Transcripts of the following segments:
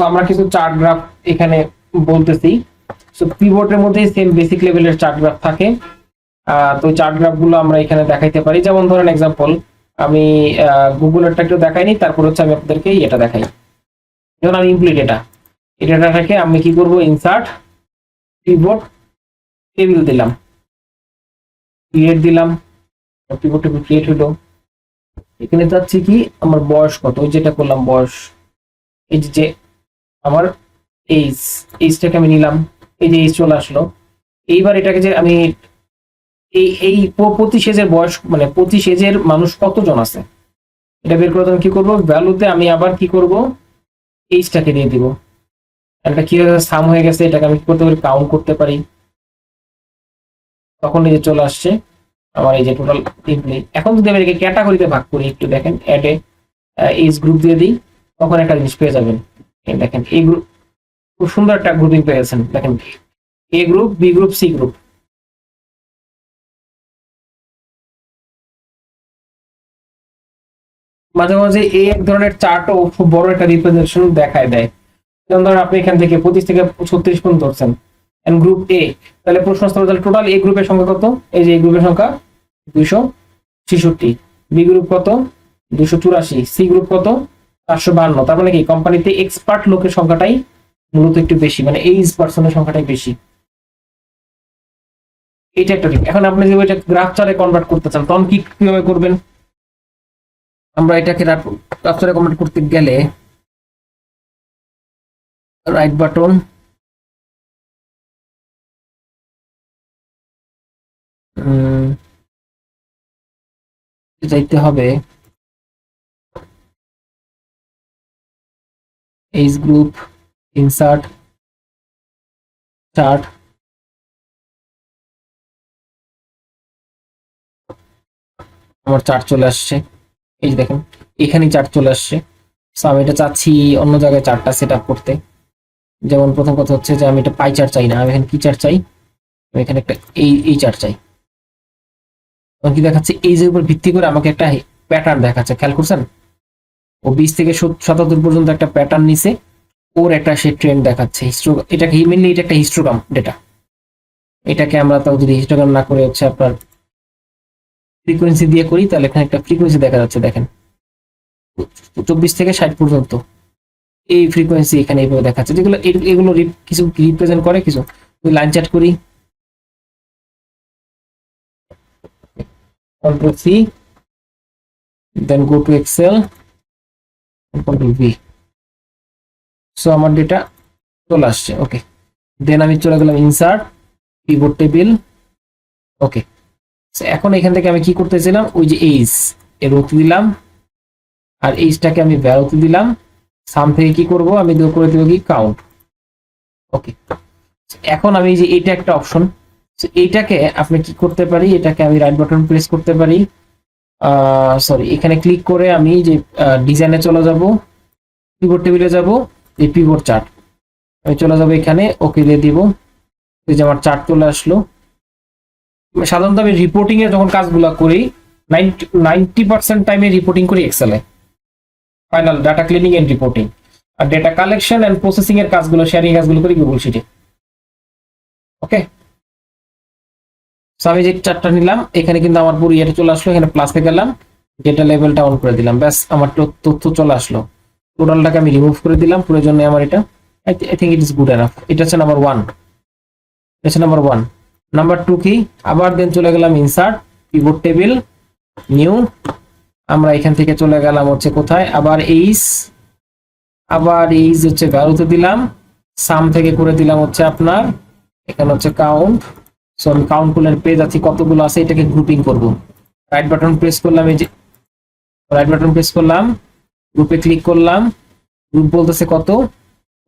তো আমরা কিছু চার্ট গ্রাফ এখানে বলতেছি। সো পিভটের মধ্যে সেম বেসিক লেভেলের চার্ট গ্রাফ থাকে। তো চার্ট গ্রাফগুলো আমরা এখানে দেখাইতে পারি। যেমন ধরেন এক্সাম্পল আমি গুগলেরটা একটু দেখাইনি, তারপর হচ্ছে আমি আপনাদেরকে এটা দেখাই। যেমন আমি ইমপ্লিট এটা। এই ডাটাটাকে আমি কি করব? ইনসার্ট পিভট টেবিল দিলাম। ক্রিয়েট দিলাম। পিভট টেবিল ক্রিয়েট হলো। এখানে চাচ্ছি কি? আমার বয়স কত? ওই যেটা করলাম বয়স। এই যে আমার এইজ এইজটাকে আমি নিলাম। এই যে এইজ চলে আসলো। এইবার এটাকে যে আমি এই এই প্রতি সেজের বয়স মানে প্রতি সেজের মানুষ কতজন আছে? এটা বের করে আমি কি করব? ভ্যালুতে আমি আবার কি করব? এইজটাকে দিয়ে দিব। এটা কি সাম হয়ে গেছে, এটাকে আমি কি করতে পারি? কাউন্ট করতে পারি। তখন এই যে চলে আসছে। আমার এই যে টোটাল এখন যদি আমি এটাকে ক্যাটাগরিতে ভাগ করি, একটু দেখেন অ্যাডে এইজ গ্রুপ দিয়ে দিই, তখন একটা জিনিস পেয়ে যাবেন। দেখেন, এই গ্রুপ খুব সুন্দর একটা গ্রুপিং পেয়ে গেছেন। দেখেন A group B group C group মাঝে মাঝে এই এক ধরনের চার্টও খুব বড় একটা রিপ্রেজেন্টেশন দেখায় দেয়। যেমন ধরেন আপনি এখান থেকে পঁচিশ থেকে ছত্রিশ পর্যন্ত ধরছেন। এন্ড গ্রুপ এ তাহলে প্রশ্ন তাহলে টোটাল এ গ্রুপের সংখ্যা কত? এই যে এই গ্রুপের সংখ্যা, দুইশো ছেষট্টি। বি গ্রুপ কত? দুশো চুরাশি। সি গ্রুপ কত? চারশো বান্ন। তার মানে কি? কোম্পানিতে এক্সপার্ট লোকের সংখ্যাটাই মূলত একটু বেশি মানে এইজ পার্সনের সংখ্যাটাই বেশি। এটা একটা দিক। এখন আপনি যদি এটা গ্রাফ চারে কনভার্ট করতে চান তখন কি কীভাবে করবেন? আমরা এটাকে গ্রাফ চারে কনভার্ট করতে গেলে রাইট বাটন যাইতে হবে এইজ গ্রুপ ইনসার্ট চার্ট আমার চার্ট চলে আসছে। এই দেখেন, এখানেই চার্ট চলে আসছে। সো আমি এটা চাচ্ছি অন্য জায়গায় চার্টটা সেট করতে। যেমন প্রথম কথা হচ্ছে যে আমি এটা পাই চার্ট চাই না। আমি এখানে কি চার্ট চাই? আমি এখানে একটা এই এই চার্ট চাই। তখন কি দেখাচ্ছে? এই যে উপর ভিত্তি করে আমাকে একটা প্যাটার্ন দেখাচ্ছে। খেয়াল করছেন? ও বিশ থেকে সাতাত্তর পর্যন্ত একটা প্যাটার্ন নিছে। ওর একটা সে ট্রেন্ড দেখাচ্ছে। হিস্ট্রো এটাকে মেনলি এটা একটা হিস্ট্রোগ্রাম ডেটা এটাকে আমরা তাও যদি হিস্টোগ্রাম না করে হচ্ছে আপনার ফ্রিকোয়েন্সি দিয়ে করি, তাহলে এখানে একটা ফ্রিকোয়েন্সি দেখা যাচ্ছে, দেখেন। চব্বিশ থেকে ষাট পর্যন্ত এই ফ্রিকোয়েন্সি এখানে এইভাবে দেখাচ্ছে। যেগুলো এগুলো কিছু রিপ্রেজেন্ট করে কিছু। লাইন চ্যাট করি। Control C then go to Excel control V so আমার ডেটা চলে আসছে ওকে দেন আমি চলে গেলাম ইনসার্ট কিবোর্ড টেবিল ওকে এখন এখান থেকে আমি কি করতেছিলাম? ওই যে এইজ এর অতি দিলাম। আর এইজটাকে আমি ভ্যালুতে দিলাম। সাম থেকে কি করব? আমি দেবো করে দেবো কি? কাউন্ট ওকে এখন আমি যে এইটা একটা অপশন এইটাকে আপনি কি করতে পারি? এটাকে আমি রাইট বাটন প্রেস করতে পারি। সরি এখানে ক্লিক করে আমি যে ডিজাইনে চলে যাব পিভট টেবিলে যাব, এই পিভট চার্ট আমি চলে যাব এখানে ওকে দিয়ে দিব। এই যে আমার চার্ট চলে আসলো। সাধারণত আমি রিপোর্টিং এ যখন কাজগুলো করি নাইনটি পার্সেন্ট টাইমে রিপোর্টিং করি এক্সেলে final data cleaning and reporting R data collection and processing এর কাজগুলো শেয়ারিং কাজগুলো করি গুগল শিটে ওকে আমি যে চারটা নিলাম, এখানে কিন্তু আমার পুরো ইয়েটা চলে আসলো, এখানে প্লাসে গেলাম ডেটা লেভেলটা অন করে দিলাম। ব্যাস, আমার তথ্য চলে আসলো। টোটালটাকে আমি রিমুভ করে দিলাম প্রয়োজনে আমার এটা I think it is good enough এটা হচ্ছে নাম্বার ওয়ান এটা হচ্ছে নাম্বার ওয়ান নাম্বার টু কি? আবার দেন চলে গেলাম ইনসার্ট পিভট টেবিল নিউ আমরা এখান থেকে চলে গেলাম হচ্ছে কোথায়? আবার এইস আবার এইস হচ্ছে ভ্যালুতে দিলাম। সাম থেকে করে দিলাম হচ্ছে আপনার, এখানে হচ্ছে কাউন্ট সো আমি কাউন্ট করলে পেজ আছে কতগুলো আছে, এটাকে গ্রুপিং করব। রাইট বাটন প্রেস করলাম, এই যে রাইট বাটন প্রেস করলাম গ্রুপে ক্লিক করলাম গ্রুপ বলতেছে কত?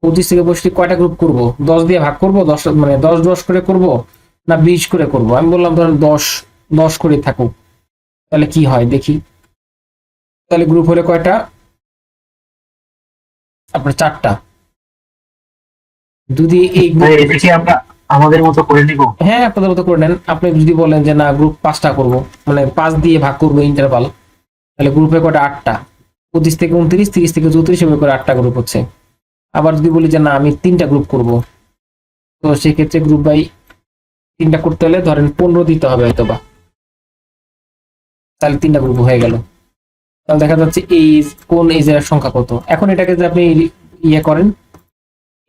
পঁচিশ থেকে পঁচিশ কয়টা গ্রুপ করব? দশ দিয়ে ভাগ করব? দশ মানে দশ দশ করে করব? না, বিশ করে করব? আমি বললাম ধরেন দশ দশ করে থাকুক। তাহলে কি হয়? দেখি। তাহলে গ্রুপ হলে কয়টা? আপনার চারটা। যদি এই group- আমরা আমাদের মতো করে নিব? হ্যাঁ আপনাদের মতো করে নেন। আপনি যদি বলেন যে, না গ্রুপ পাঁচটা করব। মানে পাঁচ দিয়ে ভাগ করব ইন্টারভাল তাহলে গ্রুপে কয়টা আটটা। পঁচিশ থেকে উনত্রিশ, তিরিশ থেকে চৌত্রিশ এভাবে করে আটটা গ্রুপ হচ্ছে। আবার যদি বলি যে, না, আমি তিনটা গ্রুপ করব। তো সেক্ষেত্রে গ্রুপ বাই তিনটা করতে হলে ধরেন পনেরো দিতে হবে হয়তো বা তাহলে তিনটা গ্রুপ হয়ে গেল। তাহলে দেখা যাচ্ছে এই কোন এজের সংখ্যা কত? এখন এটাকে যদি আপনি ইয়ে করেন,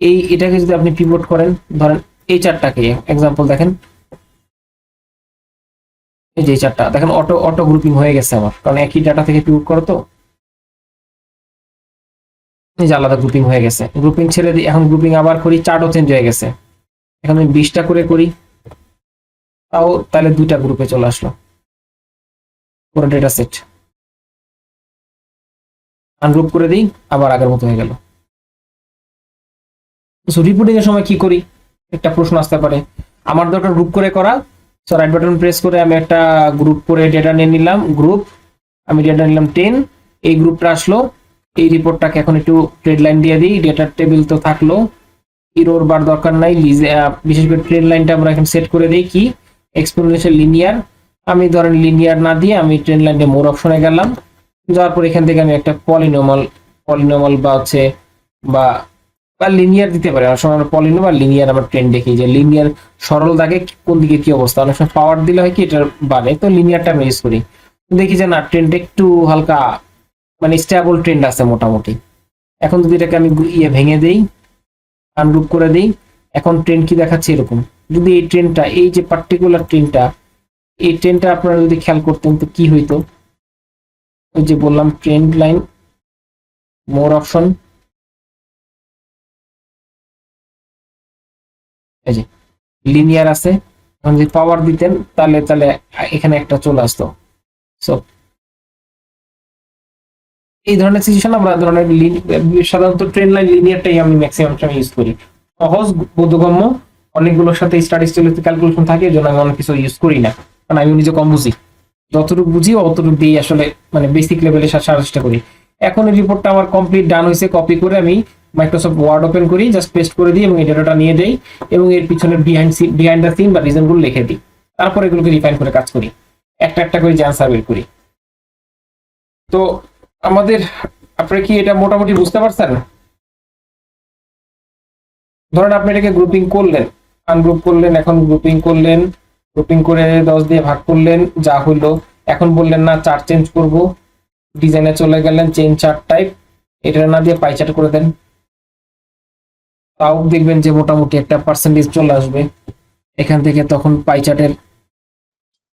এই এটাকে যদি আপনি পিভট করেন, ধরেন এই চারটাকে এক্সাম্পল দেখেন। এই যে চারটা, দেখেন অটো অটো গ্রুপিং হয়ে গেছে আমার, কারণ একই ডাটা থেকে পিভট করো তো। এই যে আলাদা গ্রুপিং হয়ে গেছে। গ্রুপিং ছেড়ে দিই, এখন গ্রুপিং আবার করি চার্টও চেঞ্জ হয়ে গেছে। এখন আমি বিশটা করে করি, তাও তাহলে দুইটা গ্রুপে চলে আসলো। পুরো ডেটা সেট আনগ্রুপ করে দিই, আবার আগের মতো হয়ে গেল। রিপোর্টিং এর সময় কি করি? একটা প্রশ্ন আসতে পারে। আমার দরকার গ্রুপ করে করা। সো রাইট বাটন প্রেস করে আমি একটা গ্রুপ করে ডেটা নিয়ে নিলাম গ্রুপ আমি ডেটা নিলাম টেন এই গ্রুপটা আসলো। এই রিপোর্টটাকে এখন একটু ট্রেড লাইন দিয়ে দিই। ডেটার টেবিল তো থাকল। ইরোর বার দরকার নাই। বিশেষ করে ট্রেড লাইনটা আমরা এখন সেট করে দিই কি? এক্সপোনেনশিয়াল লিনিয়ার আমি ধরেন লিনিয়ার না দিয়ে আমি ট্রেন লাইনে মোর অপশনে গেলাম। যাওয়ার পর এখান থেকে আমি একটা পলিনোমাল পলিনোমাল বা হচ্ছে বা বা লিনিয়ার দিতে পারি। অনেক সময় আমরা পলিনো বা লিনিয়ার আমরা ট্রেন দেখি যে লিনিয়ার সরল দাগে কোন দিকে কি অবস্থা? অনেক সময় পাওয়ার দিলে হয় কি এটার বাড়ে, তো লিনিয়ারটা আমরা ইউজ করি। দেখি যে না ট্রেনটা একটু হালকা মানে স্টেবল ট্রেন্ড আছে মোটামুটি। এখন যদি এটাকে আমি ইয়ে ভেঙে দেই আনগ্রুপ করে দেই, এখন ট্রেন কি দেখাচ্ছে এরকম। যদি এই ট্রেনটা এই যে পার্টিকুলার ট্রেনটা এই ট্রেনটা আপনারা যদি খেয়াল করতেন তো কি হইতো? ওই যে বললাম ট্রেন্ড লাইন মোর অপশন এই যে লিনিয়ার আছে, এখন যদি পাওয়ার দিতেন, তাহলে তাহলে এখানে একটা চলে আসতো। সো এই ধরনের সিচুয়েশন আমরা ধরনের সাধারণত ট্রেন লাইন লিনিয়ারটাই আমি ম্যাক্সিমাম টাইম ইউজ করি। সহজ, বোধগম্য, অনেকগুলোর সাথে স্ট্যাটিস্টিক্যাল ক্যালকুলেশন থাকে, এই জন্য আমি অনেক কিছু ইউজ করি না। কারণ আমি নিজে কম বুঝি। যতটুকু বুঝি, অতটুকু দিয়ে আসলে মানে বেসিক লেভেলে সারার চেষ্টা করি। এখন এই রিপোর্টটা আমার কমপ্লিট ডান হয়েছে কপি করে আমি মাইক্রোসফট ওয়ার্ড ওপেন করি জাস্ট পেস্ট করে দিই এবং এই ডেটাটা নিয়ে দেই এবং এর পিছনে বিহাইন্ড বিহাইন্ড দ্য সিন বা রিজনগুলো লিখে দিই। তারপর এগুলোকে রিফাইন করে কাজ করি। একটা একটা করে যে আনসার বের করি। তো আমাদের আপনি কি এটা মোটামুটি বুঝতে পারছেন? ধরেন আপনি এটাকে গ্রুপিং করলেন আনগ্রুপ করলেন, এখন গ্রুপিং করলেন গ্রুপিং করে দশ দিয়ে ভাগ করলেন, যা হইল এখন বললেন না চার্ট চেঞ্জ করব। ডিজাইনে চলে গেলেন চেঞ্জ চার্ট টাইপ এটা না দিয়ে পাই চার্ট করে দেন। তাও দেখবেন যে মোটামুটি একটা পার্সেন্টেজ চলে আসবে। এখান থেকে তখন পাই চার্টের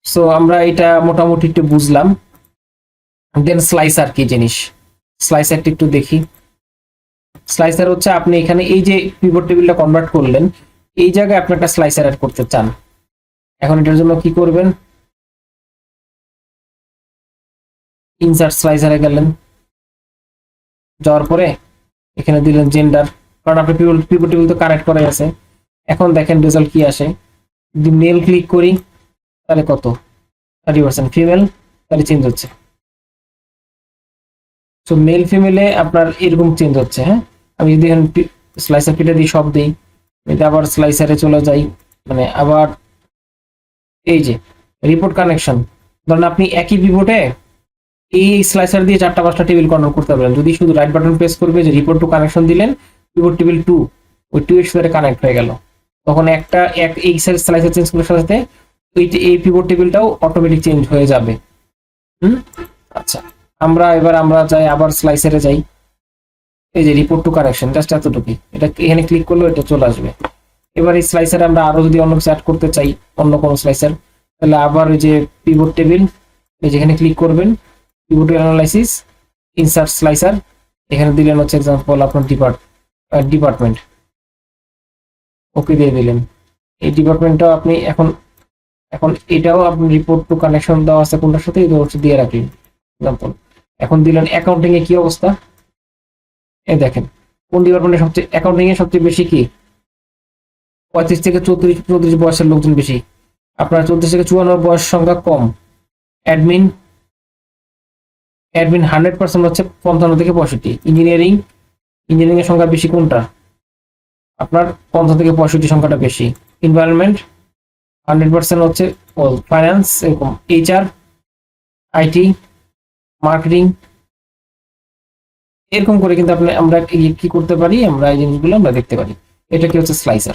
সো আমরা এটা মোটামুটি একটু বুঝলাম। দেন স্লাইসার কি জিনিস। স্লাইসারটা একটু দেখি। স্লাইসার হচ্ছে আপনি এখানে এই যে পিভট টেবিলটা কনভার্ট করলেন, এই জায়গায় আপনি একটা স্লাইসার অ্যাড করতে চান। এখন এটার জন্য কি করবেন? ইনসার্ট স্লাইসারে গেলেন। যাওয়ার পরে এখানে দিলেন জেন্ডার কারণ আপনি পিভট টেবিল তো কানেক্ট করাই আছে। এখন দেখেন রেজাল্ট কি আসে। যদি মেল ক্লিক করি, তাহলে কত? থার্টি পার্সেন্ট ফিমেল তাহলে চেঞ্জ হচ্ছে। তো মেল ফিমেলে আপনার এরকম চেঞ্জ হচ্ছে হ্যাঁ? আমি যদি এখন স্লাইসার কেটে দিই সব দিই এটা আবার স্লাইসারে চলে যাই মানে আবার এই যে রিপোর্ট কানেকশন ধরেন আপনি একই পিভটে এই স্লাইসার দিয়ে চারটা পাঁচটা টেবিল কন্ট্রোল করতে পারবেন যদি শুধু রাইট বাটন প্রেস করবে, যে রিপোর্ট টু কানেকশন দিলেন পিভট টেবিল টু ওই টু এর সাথে কানেক্ট হয়ে গেল। তখন একটা, এক, এই স্লাইসার চেঞ্জ করার সাথে ওই এই পিভট টেবিলটাও অটোমেটিক চেঞ্জ হয়ে যাবে। হুম? আচ্ছা আমরা এবার আমরা যাই আবার স্লাইসারে যাই। এই যে রিপোর্ট টু কারেকশন জাস্ট এতটুকুই। এটা এখানে ক্লিক করলে এটা চলে আসবে। এবার এই স্লাইসারে আমরা আরও যদি অন্য কিছু অ্যাড করতে চাই, অন্য কোনো স্লাইসার তাহলে আবার ওই যে পিভট টেবিল এই যেখানে ক্লিক করবেন। পিভট অ্যানালাইসিস ইনসার্ট স্লাইসার এখানে দিলেন হচ্ছে এক্সাম্পল আপনার ডিপার্ট ডিপার্টমেন্ট ওকে দিয়ে দিলেন। এই ডিপার্টমেন্টটাও আপনি এখন এখন এটাও আপনি রিপোর্ট টু কানেকশন দেওয়া আছে কোনটার সাথে দিয়ে রাখলেন। এক্সাম্পল এখন দিলেন অ্যাকাউন্টিং এ কি অবস্থা? এই দেখেন, কোন ডিপার্টমেন্টে সবচেয়ে অ্যাকাউন্টিং এ সবচেয়ে বেশি কি? পঁয়ত্রিশ থেকে চৌত্রিশ চৌত্রিশ বয়সের লোকজন বেশি। আপনার চৌত্রিশ থেকে চুয়ান্ন বয়স সংখ্যা কম। অ্যাডমিন অ্যাডমিন হান্ড্রেড পার্সেন্ট হচ্ছে পঞ্চান্ন থেকে পঁয়ষট্টি। ইঞ্জিনিয়ারিং ইঞ্জিনিয়ারিং এর সংখ্যা বেশি কোনটা? আপনার পঞ্চাশ থেকে পঁয়ষট্টি সংখ্যাটা বেশি। এনভায়রনমেন্ট হান্ড্রেড পার্সেন্ট হচ্ছে ফাইন্যান্স এরকম এইচআর আইটি মার্কেটিং এরকম করে কিন্তু আপনি আমরা কি- কি করতে পারি? আমরা এই জিনিসগুলো আমরা দেখতে পারি। এটা কি হচ্ছে স্লাইসার